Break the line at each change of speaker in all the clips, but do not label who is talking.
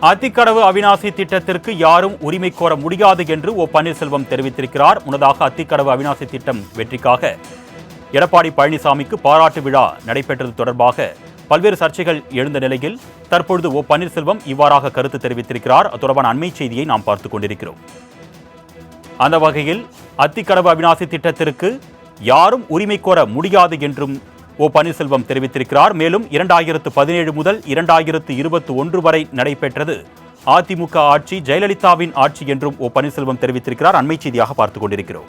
அத்திக்கடவு அவிநாசி திட்டத்திற்கு யாரும் உரிமை கோர முடியாது என்று ஓ பன்னீர்செல்வம் தெரிவித்திருக்கிறார். முன்னதாக அத்திக்கடவு அவினாசி திட்டம் வெற்றிக்காக எடப்பாடி பழனிசாமிக்கு பாராட்டு விழா நடைபெற்றது தொடர்பாக பல்வேறு சர்ச்சைகள் எழுந்த நிலையில் தற்பொழுது ஓ பன்னீர்செல்வம் இவ்வாறாக கருத்து தெரிவித்திருக்கிறார். அது தொடர்பான அண்மை செய்தியை நாம் பார்த்துக் கொண்டிருக்கிறோம். அந்த வகையில் அத்திக்கடவு அவினாசி திட்டத்திற்கு யாரும் உரிமை கோர முடியாது என்றும் ஓ பன்னீர்செல்வம் தெரிவித்திருக்கிறார். மேலும் இரண்டாயிரத்து பதினேழு முதல் இரண்டாயிரத்து இருபத்தி ஒன்று வரை நடைபெற்றது. அதிமுக ஆட்சி ஜெயலலிதாவின் ஆட்சி என்றும் ஓ பன்னீர்செல்வம் தெரிவித்திருக்கிறார். அண்மை செய்தியாக பார்த்துக் கொண்டிருக்கிறோம்.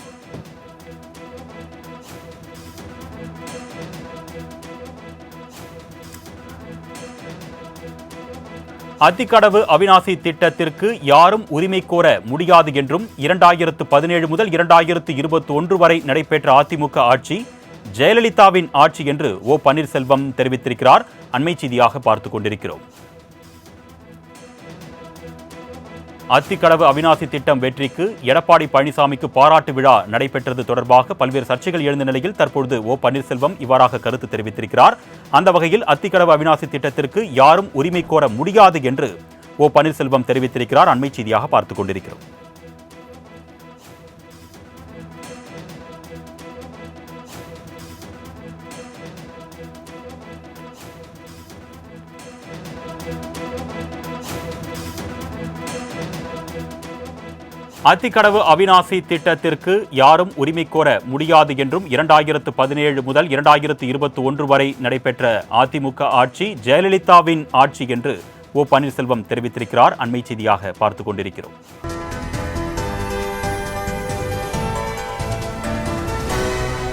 அத்திக்கடவு அவிநாசி திட்டத்திற்கு யாரும் உரிமை கோர முடியாது என்றும் இரண்டாயிரத்து பதினேழு முதல் இரண்டாயிரத்து இருபத்தி ஒன்று வரை நடைபெற்ற அதிமுக ஆட்சி ஜெயலலிதாவின் ஆட்சி என்று ஓ பன்னீர்செல்வம் தெரிவித்திருக்கிறார். அண்மை செய்தியாக பார்த்து கொண்டிருக்கிறோம். அத்திக்கடவு அவிநாசி திட்டம் வெற்றிக்கு எடப்பாடி பழனிசாமிக்கு பாராட்டு விழா நடைபெற்றது தொடர்பாக பல்வேறு சர்ச்சைகள் எழுந்த நிலையில் தற்பொழுது ஓ பன்னீர்செல்வம் இவ்வாறாக கருத்து தெரிவித்திருக்கிறார். அந்த வகையில் அத்திக்கடவு அவிநாசி திட்டத்திற்கு யாரும் உரிமை கோர முடியாது என்று ஓ பன்னீர்செல்வம் தெரிவித்திருக்கிறார். அண்மை செய்தியாக பார்த்துக் கொண்டிருக்கிறோம். அத்திக்கடவு அவிநாசி திட்டத்திற்கு யாரும் உரிமை கோர முடியாது என்றும் இரண்டாயிரத்து பதினேழு முதல் இரண்டாயிரத்து இருபத்தி ஒன்று வரை நடைபெற்ற அதிமுக ஆட்சி ஜெயலலிதாவின் ஆட்சி என்று ஓ பன்னீர்செல்வம் தெரிவித்திருக்கிறார். அண்மை செய்தியாக பார்த்துக் கொண்டிருக்கிறோம்.